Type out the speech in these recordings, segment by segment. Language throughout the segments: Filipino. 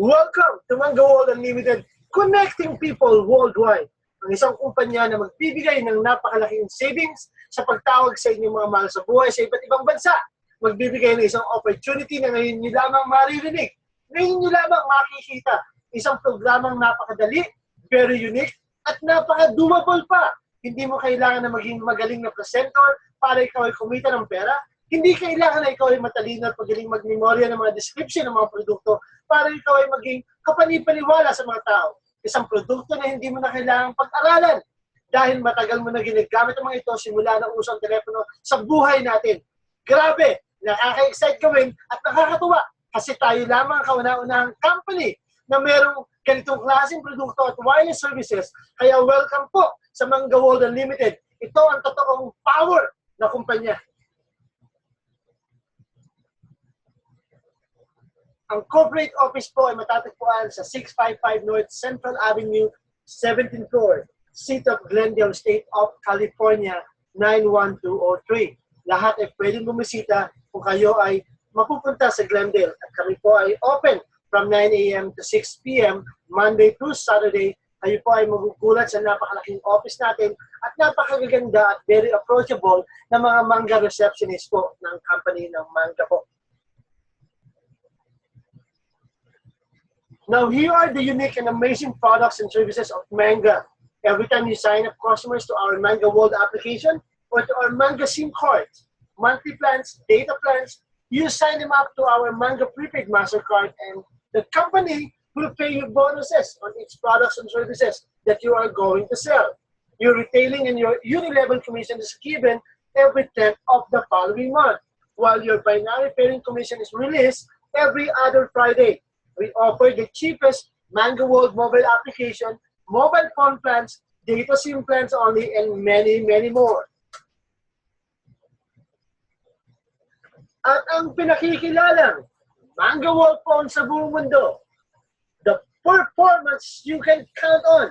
Welcome to Manga World Unlimited, connecting people worldwide. Ang isang kumpanya na magbibigay ng napakalaking savings sa pagtawag sa inyong mga mahal sa buhay sa iba't ibang bansa. Magbibigay ng isang opportunity na ngayon nyo lamang maririnig. Ngayon nyo lamang makikita. Isang programang napakadali, very unique, at napaka-doable pa. Hindi mo kailangan na maging magaling na presenter para ikaw ay kumita ng pera. Hindi kailangan na ikaw ay matalino at magaling magmemorya ng mga description ng mga produkto para ikaw ay maging kapanipaniwala sa mga tao. Isang produkto na hindi mo na kailangang pag-aralan dahil matagal mo na ginagamit ang mga ito simula ng usang telepono sa buhay natin. Grabe! Nakaka-excite gawin at nakakatuwa kasi tayo lamang ang kauna-unahang company na merong ganitong klaseng produkto at wireless services. Kaya welcome po sa Manga World Unlimited. Ito ang totoong power na kumpanya. Ang corporate office po ay matatagpuan sa 655 North Central Avenue, 17th floor, seat of Glendale, State of California, 91203. Lahat ay pwedeng bumisita kung kayo ay mapupunta sa Glendale. At kami po ay open from 9 a.m. to 6 p.m. Monday through Saturday. Kayo po ay magugulat sa napakalaking office natin at napakagaganda at very approachable na mga manga receptionist po ng company ng manga po. Now, here are the unique and amazing products and services of Manga. Every time you sign up customers to our Manga World application or to our Manga SIM cards, monthly plans, data plans, you sign them up to our Manga Prepaid MasterCard and the company will pay you bonuses on its products and services that you are going to sell. Your retailing and your uni-level commission is given every 10th of the following month, while your binary pairing commission is released every other Friday. We offer the cheapest Mango World mobile application, mobile phone plans, data SIM plans only, and many, many more. At ang pinakikilalang Mango World phone sa buong mundo, the performance you can count on.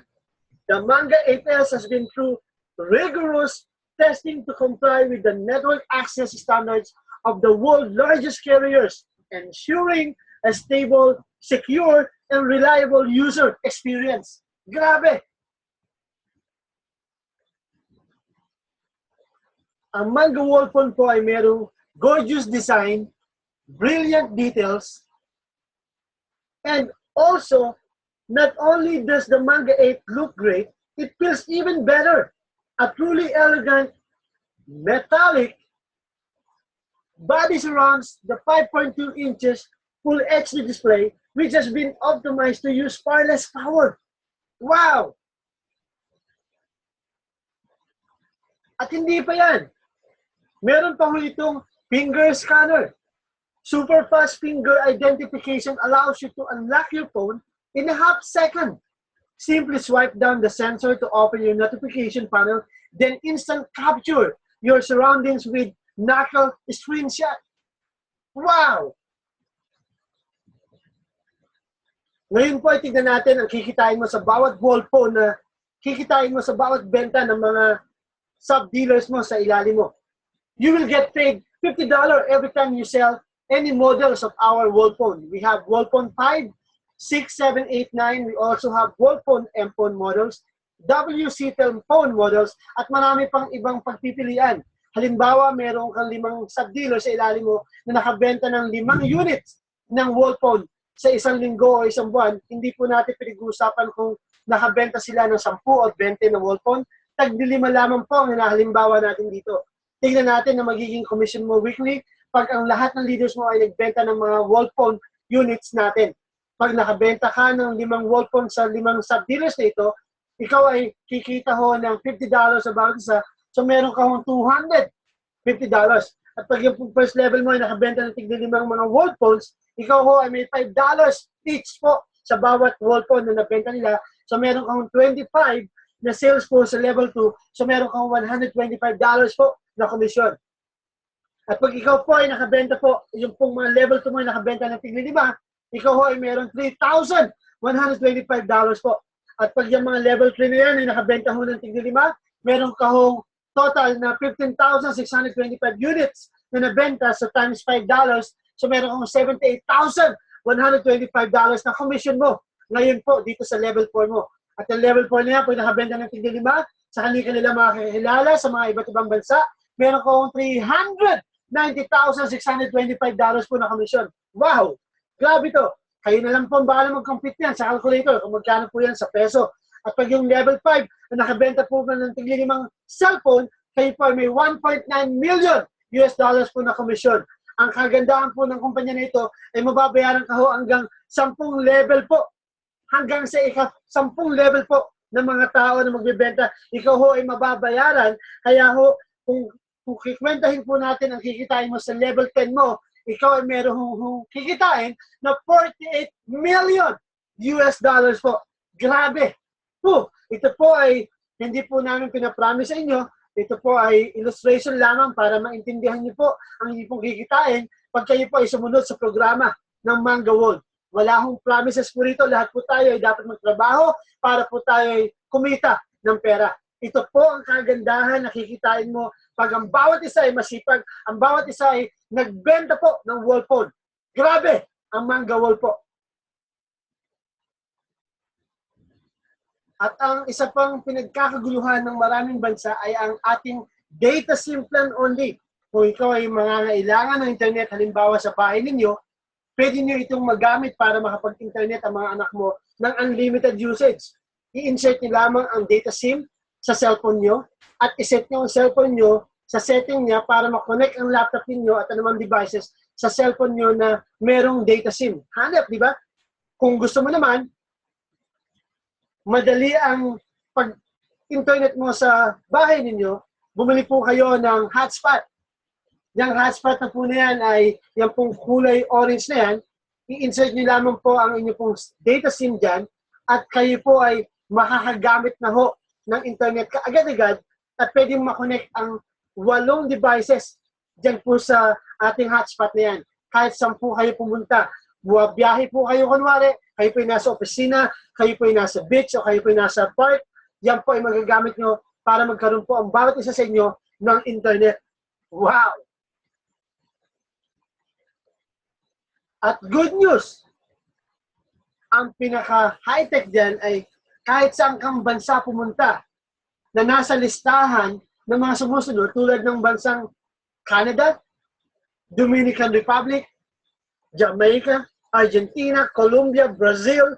The Manga 8S has been through rigorous testing to comply with the network access standards of the world's largest carriers, ensuring a stable, secure, and reliable user experience. Grabe! Ang Manga Wall phone po ay merong gorgeous design, brilliant details, and also, not only does the Manga 8 look great, it feels even better. A truly elegant, metallic body surrounds the 5.2 inches full HD display, which has been optimized to use far less power. Wow! At hindi pa yan. Meron pa itong finger scanner. Super fast finger identification allows you to unlock your phone in a half second. Simply swipe down the sensor to open your notification panel, then instant capture your surroundings with knuckle screenshot. Wow! Ngayon po ay tignan natin ang kikitain mo sa bawat wall phone na kikitain mo sa bawat benta ng mga sub-dealers mo sa ilalim mo. You will get paid $50 every time you sell any models of our wall phone. We have wall phone 5, 6, 7, 8, 9. We also have wall phone M phone models, WC phone models, at marami pang ibang pagpipilian. Halimbawa, meron kang limang sub-dealer sa ilalim mo na nakabenta ng limang units ng wall phone sa isang linggo o isang buwan, hindi po natin pinag-uusapan kung nakabenta sila ng 10 o 20 na wall phone. Tagdilima lamang po ang hinahalimbawa natin dito. Tingnan natin na magiging commission mo weekly pag ang lahat ng leaders mo ay nagbenta ng mga wall phone units natin. Pag nakabenta ka ng limang wall phone sa limang sub-dealers na ito, ikaw ay kikita ho ng $50 sa bawat isa. So meron ka hong $250. At pag yung first level mo ay nakabenta ng tigli limang mga wall phones, ikaw ho ay may $5 each po sa bawat wall phone na nabenta nila. So meron kang 25 na sales po sa level 2. So meron kang $125 po na komisyon. At pag ikaw po ay nakabenta po, yung pong mga level 2 mo ay nakabenta ng tigli lima, ikaw ho ay meron $3,125 po. At pag yung mga level 3 na yan ay nakabenta ho ng tigli lima, meron ka hong total na 15,625 units na nabenta sa times $5. So meron kang 78,125 $125 na commission mo. Ngayon po, dito sa level 4 mo. At ang level 4 na yan, pwede nakabenta ng tigil lima sa kanila nila mga kakilala sa mga iba't ibang bansa. Meron ko $390,625 po na commission. Wow! Grabe to. Kayo na lang po ang bahala mag-compute yan sa calculator kung magkano po yan sa peso. At pag yung level 5 na nakabenta po na ng tigil limang cellphone, kayo po ay may 1.9 million US dollars po na commission. Ang kagandahan po ng kumpanya na ito ay mababayaran ka ho hanggang 10 level po. Hanggang sa ika 10 level po ng mga tao na magbebenta. Ikaw ho ay mababayaran. Kaya ho, kung, kung kikwentahin po natin ang kikitain mo sa level 10 mo, ikaw ay meron hong kikitain na 48 million US dollars po. Grabe! Po, ito po ay hindi po namin pinapromise sa inyo. Ito po ay illustration lamang para maintindihan niyo po ang inyong pong kikitain pag kayo po ay sumunod sa programa ng Manga World. Wala hong promises po rito. Lahat po tayo ay dapat magtrabaho para po tayo ay kumita ng pera. Ito po ang kagandahan na kikitain mo pag ang bawat isa ay masipag, ang bawat isa ay nagbenta po ng wall phone. Grabe ang Manga Wall po. At ang isa pang pinagkakaguluhan ng maraming bansa ay ang ating data SIM plan only. Kung ikaw ay mangangailangan ng internet, halimbawa sa bahay ninyo, pwede nyo itong magamit para makapag-internet ang mga anak mo ng unlimited usage. I-insert nyo lamang ang data SIM sa cellphone nyo at iset nyo ang cellphone nyo sa setting niya para makonect ang laptop ninyo at anumang devices sa cellphone nyo na merong data SIM. Hanap, di ba? Kung gusto mo naman, madali ang pag-internet mo sa bahay ninyo, bumili po kayo ng hotspot. Yung hotspot na po na yan ay yung pong kulay orange na yan, i-insert nyo lamang po ang inyong pong data SIM dyan at kayo po ay makakagamit na ho ng internet ka agad-agad at pwedeng makonect ang walong devices dyan po sa ating hotspot na yan. Kahit saan po kayo pumunta, buwabiyahe po kayo kunwari, kayo po ay nasa opisina, kayo po ay nasa beach, o kayo po ay nasa park, yan po ay magagamit nyo para magkaroon po ang bawat isa sa inyo ng internet. Wow! At good news, ang pinaka-high-tech dyan ay kahit saan kang bansa pumunta na nasa listahan ng mga sumusunod tulad ng bansang Canada, Dominican Republic, Jamaica, Argentina, Colombia, Brazil,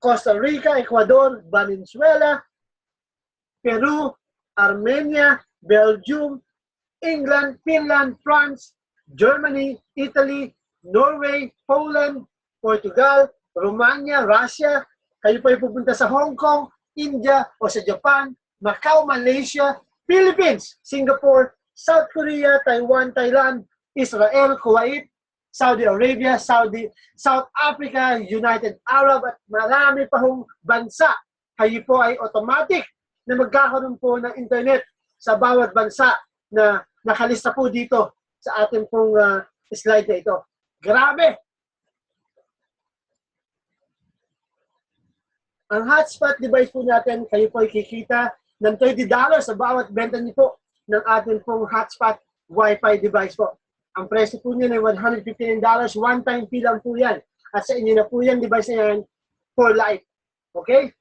Costa Rica, Ecuador, Venezuela, Peru, Armenia, Belgium, England, Finland, France, Germany, Italy, Norway, Poland, Portugal, Romania, Russia, kayo pa pupunta sa Hong Kong, India, o sa Japan, Macau, Malaysia, Philippines, Singapore, South Korea, Taiwan, Thailand, Israel, Kuwait, Saudi Arabia, Saudi, South Africa, United Arab at marami pa hong bansa. Kayo po ay automatic na magkakaroon po ng internet sa bawat bansa na nakalista po dito sa ating pong uh, slide na ito. Grabe! Ang hotspot device po natin, kayo po ay kikita ng $30 sa bawat benta niyo ng ating pong hotspot Wi-Fi device po. Ang presyo po niyan ay $159. One-time fee lang po yan. At sa inyo na po yan, device na yan, for life. Okay?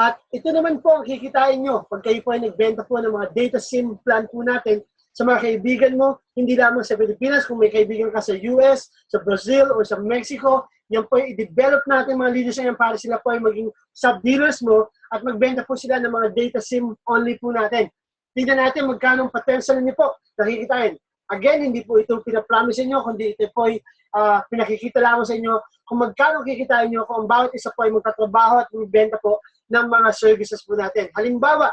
At ito naman po ang kikitain nyo pag kayo po ay nagbenta po ng mga data SIM plan po natin sa mga kaibigan mo, hindi lamang sa Pilipinas, kung may kaibigan ka sa US, sa Brazil, o sa Mexico, yan po ay i-develop natin mga leaders na yan para sila po ay maging sub-dealers mo at magbenta po sila ng mga data SIM only po natin. Tingnan natin magkano ang potential niyo po nakikitain. Again, hindi po ito pinapromise inyo, kundi ito po ay uh, pinakikita lamang sa inyo kung magkano kikitain nyo, kung bawat isa po ay magtatrabaho at magbenta po ng mga services po natin. Halimbawa,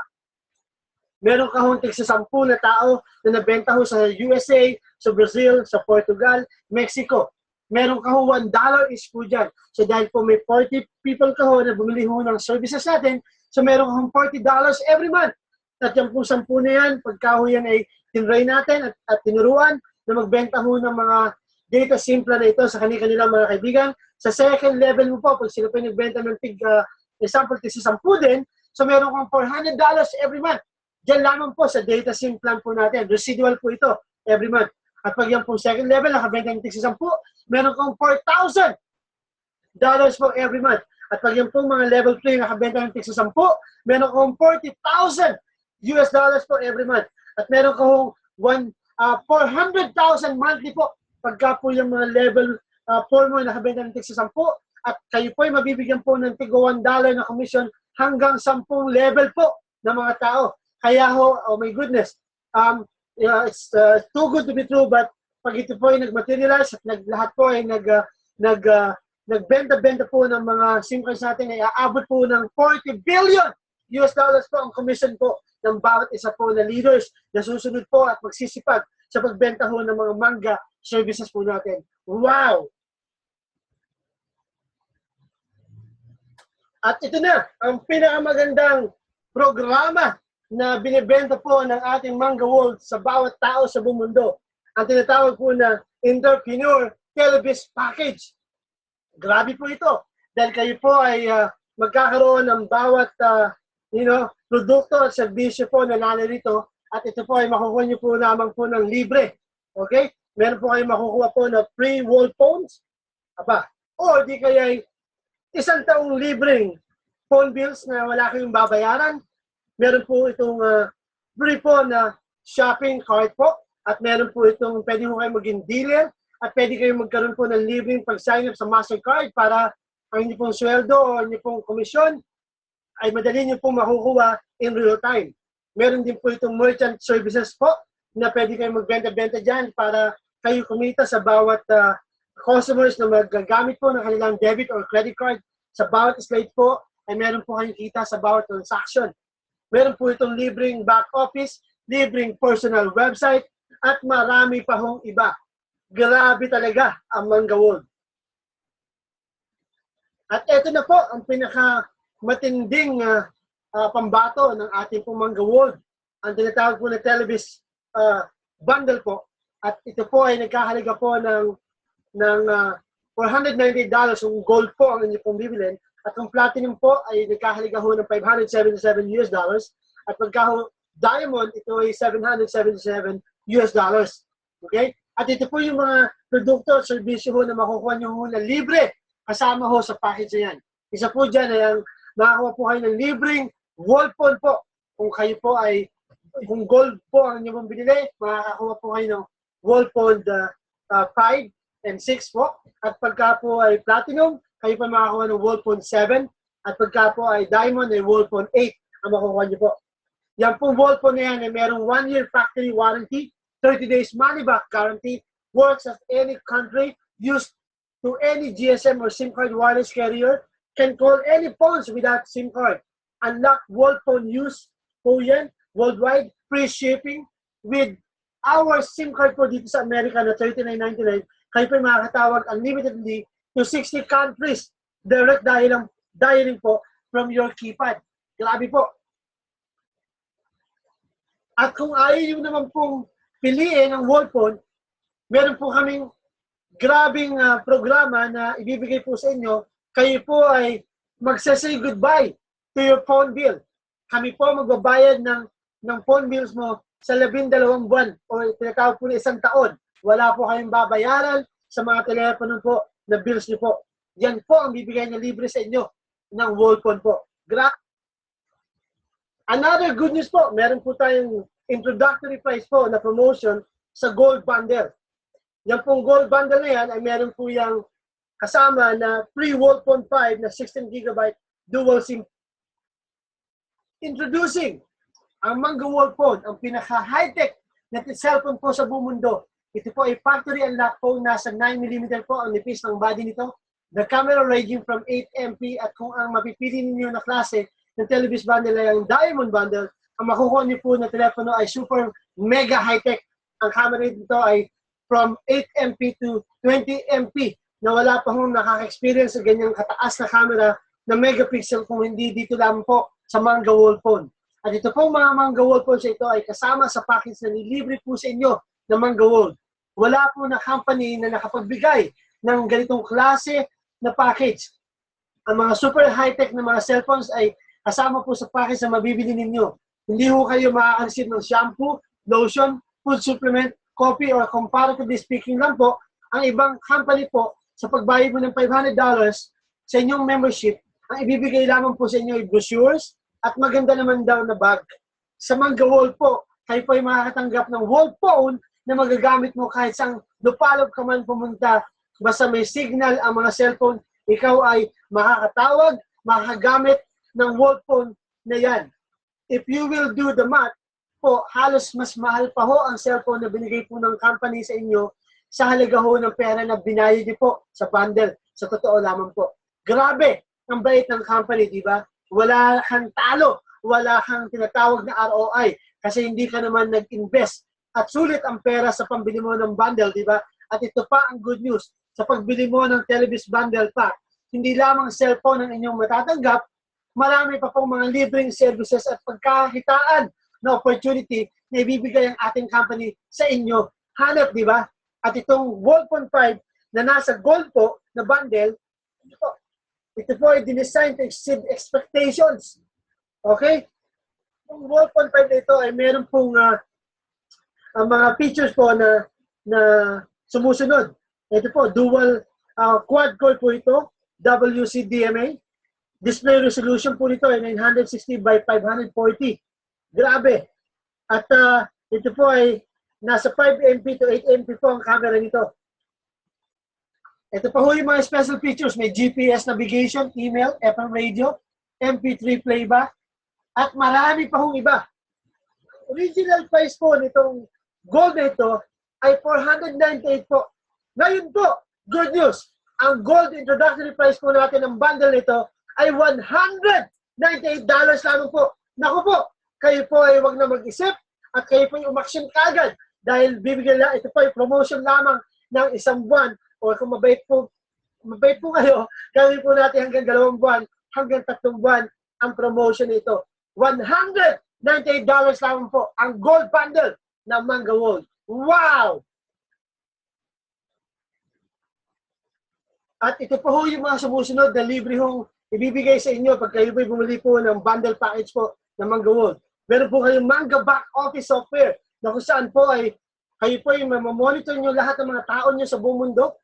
meron ka hunting sa sampu na tao na nabenta ho sa USA, sa Brazil, sa Portugal, Mexico. Meron ka ho $1 is po dyan. So dahil po may 40 people ka ho na bumili ho ng services natin, so meron ka ho $40 every month. At yan po sampu na yan, pagka ho yan ay tinry natin at, at tinuruan na magbenta ho ng mga data simple na ito sa kanilang mga kaibigan. Sa second level mo po, pag sila po nagbenta ng tig, uh, example, sa sampu din, so meron kang $400 every month. Diyan lamang po sa data SIM plan po natin. Residual po ito every month. At pag yan po second level, nakabenta ng tigsa 10, meron kang 4,000 dollars po every month. At pag yan po mga level 3 nakabenta ng tigsa 10, meron kang 40,000 US dollars po every month. At meron kang one, uh, 400,000 monthly po pagka po yung mga level uh, 4 mo nakabenta ng tigsa 10 at kayo po ay mabibigyan po ng tigo 1 dollar na commission hanggang 10 level po ng mga tao. Kaya ho, oh my goodness, um, yeah, it's uh, too good to be true but pag ito po ay nag-materialize at nag, lahat po ay nag, uh, nag, uh, nagbenta-benta po ng mga SIM cards natin ay aabot po ng 40 billion US dollars po ang commission po ng bawat isa po na leaders na susunod po at magsisipag sa pagbenta ho ng mga manga services po natin. Wow! At ito na, ang pinakamagandang programa na binibenta po ng ating Manga World sa bawat tao sa buong mundo. Ang tinatawag po na Entrepreneur Televis Package. Grabe po ito. Dahil kayo po ay ah, magkakaroon ng bawat ah, you know, produkto at serbisyo po na narito at ito po ay makukuha niyo po naman po ng libre. Okay? Meron po kayo makukuha po na free wall phones. Aba, o di kaya ay isang taong libreng phone bills na wala kayong babayaran. Meron po itong ah, free po na shopping cart po. At meron po itong pwede mo kayo maging dealer. At pwede kayo magkaroon po ng libreng pag-sign up sa MasterCard para ang inyo pong sweldo o inyo pong komisyon ay madali nyo pong makukuha in real time. Meron din po itong merchant services po na pwede kayo magbenta-benta dyan para kayo kumita sa bawat ah, customers na magagamit po ng kanilang debit or credit card. Sa bawat slide po ay meron po kayong kita sa bawat transaction. Meron po itong libreng back office, libreng personal website, at marami pa hong iba. Grabe talaga ang Manga World. At ito na po ang pinaka matinding ah, ah, pambato ng ating pong Manga World. Ang tinatawag po na Televis ah, bundle po. At ito po ay nagkahalaga po ng ng ah, $498 kung gold po ang inyo pong bibilin. At kung platinum po ay nagkahalaga ho ng 577 US dollars. At pagka diamond, ito ay 777 US dollars. Okay? At ito po yung mga produkto at serbisyo ho na makukuha nyo ho na libre kasama ho sa package na yan. Isa po dyan ay ang makakuha po kayo ng libreng wall phone po. Kung kayo po ay, kung gold po ang inyong binili, makakakuha po kayo ng wall phone uh, uh, 5 and 6 po. At pagka po ay platinum, kayo pa makakuha ng wall phone 7. At pagka po ay diamond, ay wall phone 8 ang makukuha nyo po. Yan pong wall phone na yan ay merong 1 year factory warranty, 30 days money back guarantee, works at any country, used to any GSM or SIM card wireless carrier, can call any phones without SIM card. Unlock wall phone use po yan, worldwide, free shipping with our SIM card po dito sa Amerika na $39.99. Kayo po makakatawag unlimitedly to 60 countries. Direct dialing, dialing po from your keypad. Grabe po. At kung ayaw nyo naman pong piliin ang wall phone, meron po kaming grabing ah, programa na ibibigay po sa inyo. Kayo po ay magsasay goodbye to your phone bill. Kami po magbabayad ng, ng phone bills mo sa labindalawang buwan o tinatawag po na isang taon. Wala po kayong babayaran sa mga telepono po na bills niyo po. Yan po ang bibigay na libre sa inyo ng phone po. Gra Another good news po, meron po tayong introductory price po na promotion sa Gold Bundle. Yan pong Gold Bundle na yan ay meron po yung kasama na free Wall Phone 5 na 16 GB dual SIM. Introducing ang Manga Wall Phone, ang pinaka-high-tech na cellphone po sa buong mundo. Ito po ay factory unlock phone, nasa 9mm po ang nipis ng body nito. The camera ranging from 8 MP at kung ang mapipili ninyo na klase ng Televis bundle ay ang Diamond bundle, ang makukuha niyo po na telepono ay super mega high-tech. Ang camera nito ay from 8 MP to 20 MP na wala pa hong nakaka-experience sa ganyang kataas na camera na megapixel kung hindi dito lang po sa Manga Wall Phone. At ito pong mga Manga Wall Phones ito ay kasama sa package na nilibre po sa inyo ng Manga Wall. Wala po na company na nakapagbigay ng ganitong klase na package. Ang mga super high-tech na mga cellphones ay kasama po sa package na mabibili ninyo. Hindi ho kayo makaka-receive ng shampoo, lotion, food supplement, copy or comparatively speaking lang po, ang ibang company po, sa pagbayad mo ng $500 sa inyong membership, ang ibibigay lamang po sa inyo ay brochures at maganda naman daw na bag. Sa Mangga Wall po, kayo po ay makakatanggap ng wall phone na magagamit mo kahit saan lupalop ka man pumunta. Basta may signal ang mga cellphone, ikaw ay makakatawag, makakagamit ng wall phone na yan. If you will do the math, po, halos mas mahal pa ho ang cellphone na binigay po ng company sa inyo sa halaga ho ng pera na binayad niyo po sa bundle. Sa totoo lamang po. Grabe ang bait ng company, di ba? Wala kang talo, wala kang tinatawag na ROI kasi hindi ka naman nag-invest at sulit ang pera sa pambili mo ng bundle, di ba? At ito pa ang good news, sa pagbili mo ng Televis Bundle Pack, hindi lamang cellphone ang inyong matatanggap, marami pa pong mga libreng services at pagkakitaan na opportunity na ibibigay ang ating company sa inyo. Hanap, di ba? At itong Gold 5 na nasa gold po na bundle, ito po, ito po ay dinesign to exceed expectations. Okay? Yung Gold 5 na ito ay meron pong ah, ang mga features po na na sumusunod. Ito po, dual ah, quad core po ito, WCDMA. Display resolution po nito ay 960 by 540. Grabe. At ah, ito po ay nasa 5 MP to 8 MP po ang camera nito. Ito pa ho yung mga special features. May GPS navigation, email, FM radio, MP3 playback, at marami pa hong iba. Original price po nitong gold na ito ay 498 po. Ngayon po, good news. Ang gold introductory price po natin ng bundle nito ay $198 lamang po. Naku po, kayo po ay wag na mag-isip at kayo po ay umaksyon kagad dahil bibigyan lang, ito po ay promotion lamang ng isang buwan o kung mabait po, mabait po kayo, gawin po natin hanggang dalawang buwan, hanggang tatlong buwan ang promotion nito. $198 lamang po ang gold bundle ng Manga World. Wow! At ito po yung mga sumusunod na libre hong ibibigay sa inyo pag kayo po'y bumili po ng bundle package po ng Manga World. Meron po kayong Manga Back Office Software na kung saan po ay kayo po ay mamonitor nyo lahat ng mga tao nyo sa buong mundo.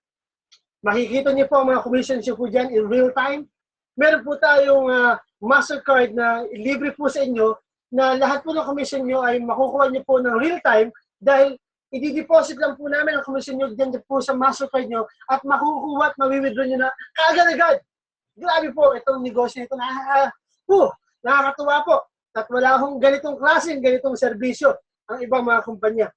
Makikita nyo po ang mga commissions nyo po dyan in real time. Meron po tayong ah, MasterCard na libre po sa inyo na lahat po ng commission nyo ay makukuha nyo po ng real time dahil i-deposit lang po namin ang commission nyo dyan po sa MasterCard nyo at makukuha at mawi-withdraw nyo na kaagad-agad. Grabe po itong negosyo nito. Nakaka, uh, nakakatuwa po. At wala akong ganitong klaseng, ganitong serbisyo ang ibang mga kumpanya.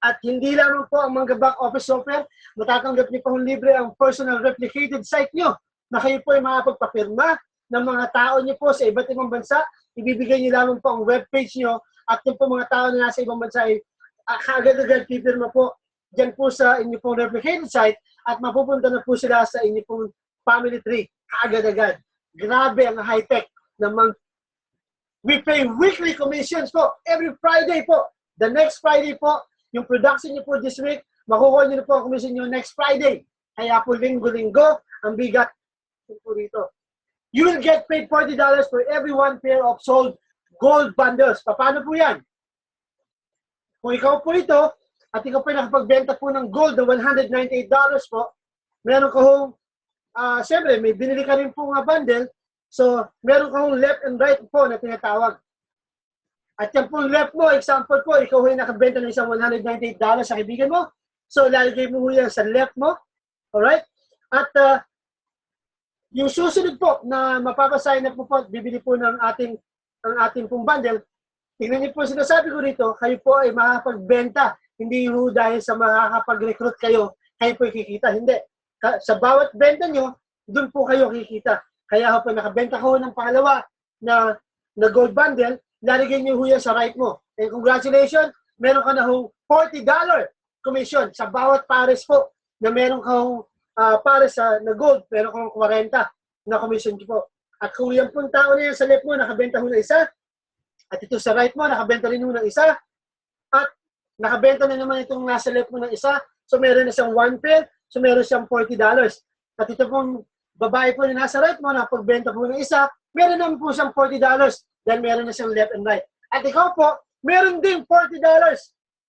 At hindi lamang po ang mga back office software, matatanggap niyo pong libre ang personal replicated site niyo na kayo po ay makapagpapirma ng mga tao niyo po sa iba't ibang bansa. Ibibigay niyo lamang po ang webpage niyo at yung po mga tao na nasa ibang bansa ay ah, kaagad-agad pipirma po dyan po sa inyo pong replicated site at mapupunta na po sila sa inyo pong family tree kaagad-agad. Grabe ang high-tech ng mga We pay weekly commissions po. Every Friday po. The next Friday po, yung production niyo po this week, makukuha niyo po ang commission niyo next Friday. Kaya po linggo-linggo, ang bigat po dito. You will get paid $40 for every one pair of sold gold bundles. Paano po yan? Kung ikaw po ito, at ikaw po nakapagbenta po ng gold na $198 po, meron ka hong, ah, siyempre, may binili ka rin po nga bundle, So, meron kang left and right po na tinatawag. At yan pong left mo, example po, ikaw ay nakabenta ng isang $198 sa kaibigan mo. So, lalagay mo yan sa left mo. Alright? At uh, yung susunod po na mapapasign na po po, bibili po ng ating ang ating pong bundle, tingnan niyo po sinasabi ko rito, kayo po ay makapagbenta. Hindi ho dahil sa makakapag-recruit kayo, kayo po kikita. Hindi. Sa bawat benta nyo, doon po kayo kikita. Kaya pag nakabenta ko ng pangalawa na, na gold bundle, lalagay niyo ho sa right mo. And congratulations, meron ka na ho $40 commission sa bawat pares po na meron kang uh, pares sa na gold, meron kang 40 na commission po. At kung yung pong tao na yan sa left mo, nakabenta ho ng isa, at ito sa right mo, nakabenta rin ho ng isa, at nakabenta na naman itong nasa left mo ng isa, so meron na siyang one pair, so meron siyang $40. At ito pong babae po na nasa right mo na pagbenta po ng isa, meron naman po siyang $40 dahil meron na siyang left and right. At ikaw po, meron ding $40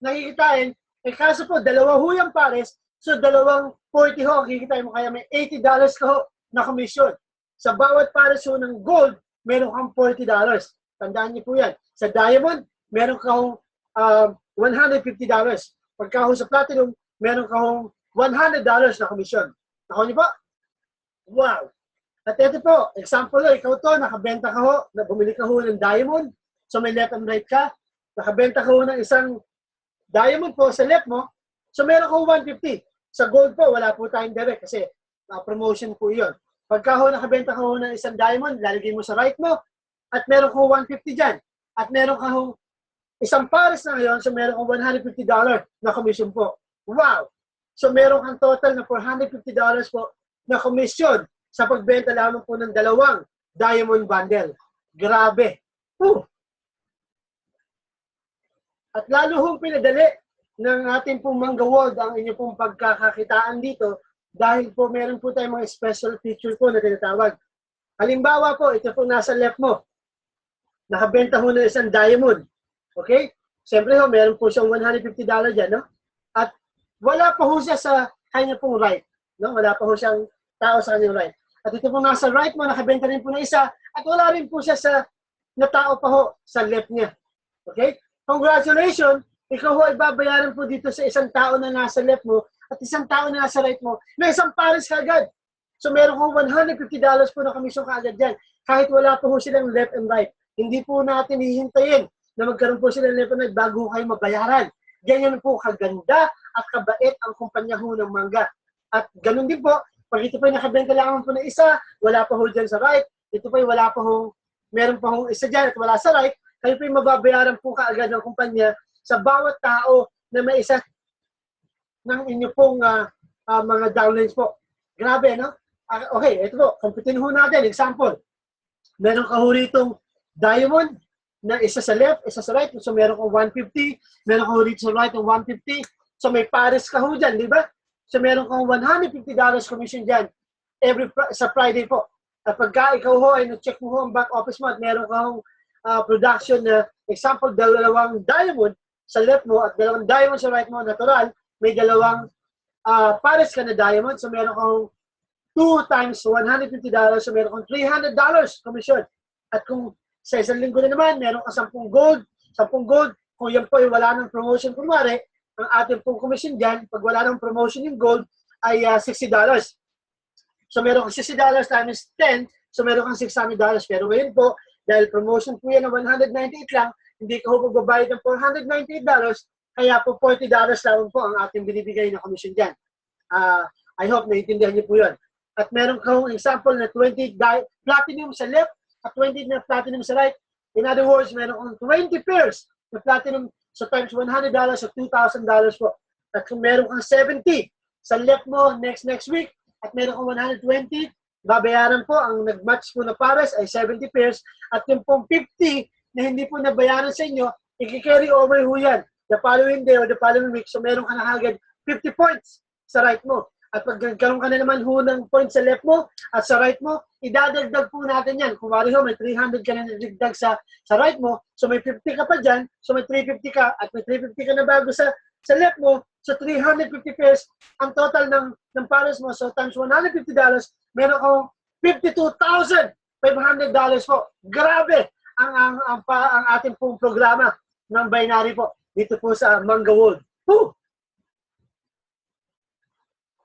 na kikitain Eh kaso po, dalawa ho yung pares, so dalawang 40 ho, ang kikita mo kaya may $80 ka ho na commission. Sa bawat pares ho ng gold, meron kang $40. Tandaan niyo po yan. Sa diamond, meron ka hong um, $150. Pagka ho sa platinum, meron ka hong $100 na commission. Ako niyo po? Wow! At ito po, example ikaw to, nakabenta ka ho, bumili ka ho ng diamond, so may left and right ka, nakabenta ka ho ng isang diamond po sa left mo, so meron ko 150. Sa gold po, wala po tayong direct kasi uh, promotion po yun. Pagka ho nakabenta ka ho ng isang diamond, lalagay mo sa right mo, at meron ko 150 dyan. At meron ka ho isang pares na ngayon, so meron kong $150 na commission po. Wow! So meron kang total na $450 po na commission sa pagbenta lamang po ng dalawang diamond bundle. Grabe! Whew. At lalo hong pinadali ng ating pong Mangga World ang inyong pong pagkakakitaan dito dahil po meron po tayong mga special feature po na tinatawag. Halimbawa po, ito po nasa left mo. Nakabenta ho ng isang diamond. Okay? Siyempre ho, meron po siyang $150 dyan, no? At wala pa ho siya sa kanya pong right. No? Wala pa ho siyang tao sa kanyang right. At ito po nasa right mo, nakabenta rin po ng isa. At wala rin po siya sa na tao pa ho sa left niya. Okay? Congratulations! Ikaw ho ay babayaran po dito sa isang tao na nasa left mo at isang tao na nasa right mo na isang pares kaagad. So meron ko $150 po na komisyon kaagad dyan. Kahit wala po ho silang left and right. Hindi po natin hihintayin na magkaroon po sila ng left and right bago kayo mabayaran. Ganyan po kaganda at kabait ang kumpanya ho ng mangga. At ganun din po, pag ito po ay nakabenta lang po ng isa, wala pa ho dyan sa right, ito po ay wala pa ho, meron pa ho isa dyan at wala sa right, kayo po ay mababayaran po kaagad ng kumpanya sa bawat tao na may isa ng inyo pong uh, uh, mga downlines po. Grabe, no? Uh, okay, ito po, kumpitin ho natin. Example, meron ka ho ritong diamond na isa sa left, isa sa right. So meron kang 150, meron ka ho rito sa right ng 150. So may pares ka ho dyan, di ba? So meron kang $150 commission dyan every sa Friday po. At pagka ikaw ho ay na-check mo ho ang back office mo at meron kang uh, production na example, dalawang diamond sa left mo at dalawang diamond sa right mo, natural, may dalawang uh, pares ka na diamond. So meron kang 2 times $150, so meron kang $300 commission. At kung sa isang linggo na naman, meron ka 10 gold, 10 gold, kung yan po ay wala ng promotion, kunwari, ang ating pong commission dyan, pag wala ng promotion yung gold, ay uh, $60. So meron kang $60 times 10, so meron kang $600. Pero ngayon po, dahil promotion po yan ng 198 lang, hindi ka ho magbabayad ng $498, kaya po $40 lang po ang ating binibigay na commission dyan. Uh, I hope naiintindihan niyo po yun. At meron kang example na 20 platinum sa left at 20 na platinum sa right. In other words, meron kang 20 pairs na platinum sa times $100 o $2,000 po. At kung meron kang 70 sa left mo next next week at meron kang 120, babayaran po ang nag-match po na pares ay 70 pairs at yung pong 50 na hindi po nabayaran sa inyo, i-carry over ho yan the following day or the following week. So meron ka na agad 50 points sa right mo. At pag nagkaroon ka na naman ho ng points sa left mo at sa right mo, idadagdag po natin yan. Kung wari ho, may 300 ka na nadagdag sa, sa right mo, so may 50 ka pa dyan, so may 350 ka, at may 350 ka na bago sa, sa left mo, so 350 pairs ang total ng, ng pares mo. So times $150, meron kang $52,500 po. Grabe ang, ang, ang, ang, ang ating pong programa ng binary po dito po sa Manga World. Woo!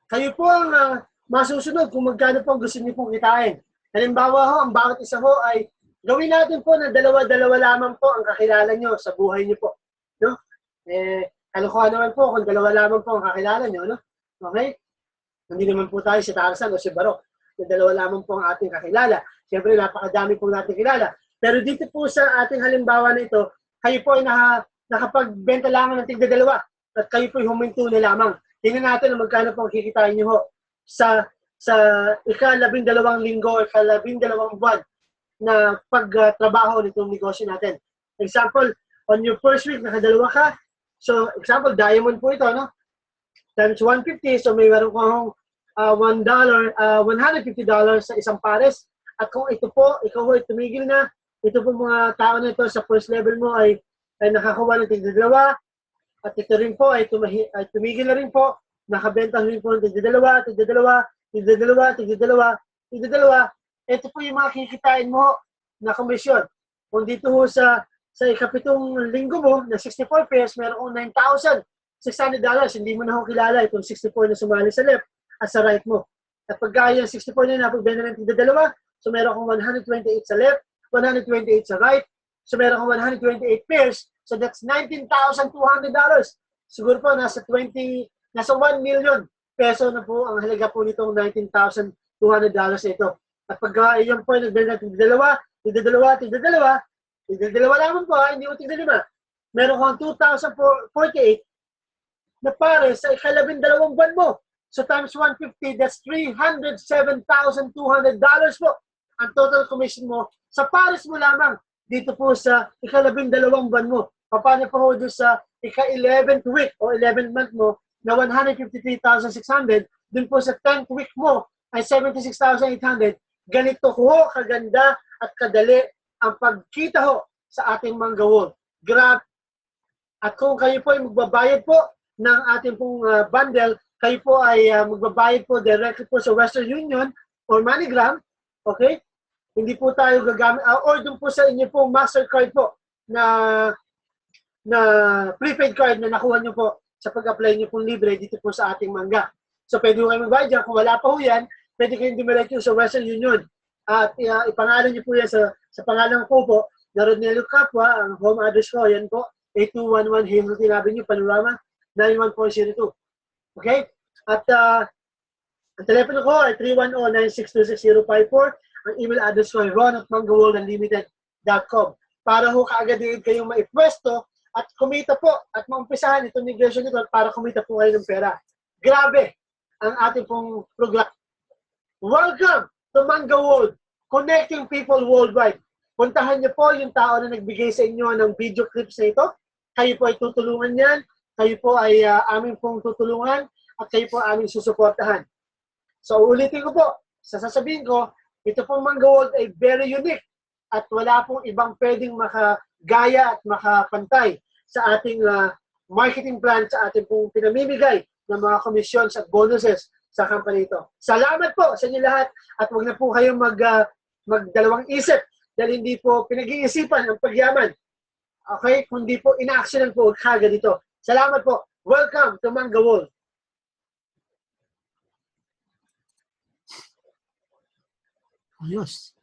Kayo po ang uh, masusunod kung magkano po gusto niyo pong kitain. Halimbawa ho, ang bawat isa ho ay gawin natin po na dalawa-dalawa lamang po ang kakilala nyo sa buhay nyo po. No? Eh, kalokohan naman po kung dalawa lamang po ang kakilala nyo. No? Okay? Hindi naman po tayo si Tarzan o si Barok. Na dalawa lamang po ang ating kakilala. Siyempre, napakadami po natin kilala. Pero dito po sa ating halimbawa na ito, kayo po ay naka, nakapagbenta lamang ng tigda dalawa at kayo po ay huminto na lamang. Tingnan natin na magkano po ang kikitain nyo ho sa sa ikalabing dalawang linggo o ikalabing dalawang buwan na pagtrabaho nitong negosyo natin. Example, on your first week, nakadalawa ka. So, example, diamond po ito, no? Times 150, so may meron kong uh, $1, uh, $150 sa isang pares. At kung ito po, ikaw ay tumigil na, ito po mga tao na ito sa first level mo ay, ay nakakuha ng tigdalawa, At ito rin po ay, tumahi, ay tumigil na rin po. Nakabenta rin po ng tigdadalawa, tigdadalawa, tigdadalawa, tigdadalawa, tigdadalawa. Ito po yung mga kikitain mo na komisyon. Kung dito ho sa sa ikapitong linggo mo na 64 pairs, meron kong 9,600 dollars. Hindi mo na ako kilala itong 64 na sumali sa left at sa right mo. At pagka yung 64 na napagbenta ng tigdadalawa, so meron akong 128 sa left, 128 sa right, so meron akong 128 pairs, so that's $19,200. Siguro po nasa 20, nasa 1 million peso na po ang halaga po nitong $19,200 ito. At pagka yung po nagbenta ng tigdadalawa, tigdadalawa, tigdadalawa, tigdadalawa lamang po, ha, hindi mo tigdalima. Meron kang 2,048 na pare sa ikalabing dalawang buwan mo. So times 150, that's $307,200 po ang total commission mo sa pares mo lamang dito po sa ikalabing dalawang buwan mo. Paano po ho sa ika-11th week o 11th month mo na 153,600, dun po sa 10th week mo ay 76,800. Ganito ho kaganda at kadali ang pagkita ho sa ating manggawon. Grab. At kung kayo po ay magbabayad po ng ating pong uh, bundle, kayo po ay uh, magbabayad po directly po sa Western Union or MoneyGram, okay? Hindi po tayo gagamit, uh, or dun po sa inyo pong MasterCard po na na prepaid card na nakuha nyo po sa pag-apply nyo pong libre dito po sa ating mangga. So pwede ko kayo magbayad dyan. Kung wala pa po yan, pwede kayong dumiretso sa Western Union. At uh, ipangalan nyo po yan sa, sa pangalan ko po, na Rodnelio Capua, ang home address ko, yan po, 8211 Hamilton Avenue, Panorama, 91.02. Okay? At uh, ang telepono ko ay 310-9626054. Ang email address ko ay ron at manggawolunlimited.com para ho kaagad din kayong maipwesto at kumita po at maumpisahan itong negosyo nito para kumita po kayo ng pera. Grabe ang ating pong program. Welcome to Manga World, connecting people worldwide. Puntahan niyo po yung tao na nagbigay sa inyo ng video clips na ito. Kayo po ay tutulungan niyan. Kayo po ay uh, aming pong tutulungan at kayo po aming susuportahan. So ulitin ko po, sa sasabihin ko, ito pong Manga World ay very unique at wala pong ibang pwedeng makagaya at makapantay sa ating uh, marketing plan, sa ating pong pinamimigay ng mga commissions at bonuses sa company ito. Salamat po sa inyo lahat at huwag na po kayong mag, uh, magdalawang isip dahil hindi po pinag-iisipan ang pagyaman. Okay? Kundi po ina-actionan po kagad ito. Salamat po. Welcome to Manga World. Ayos.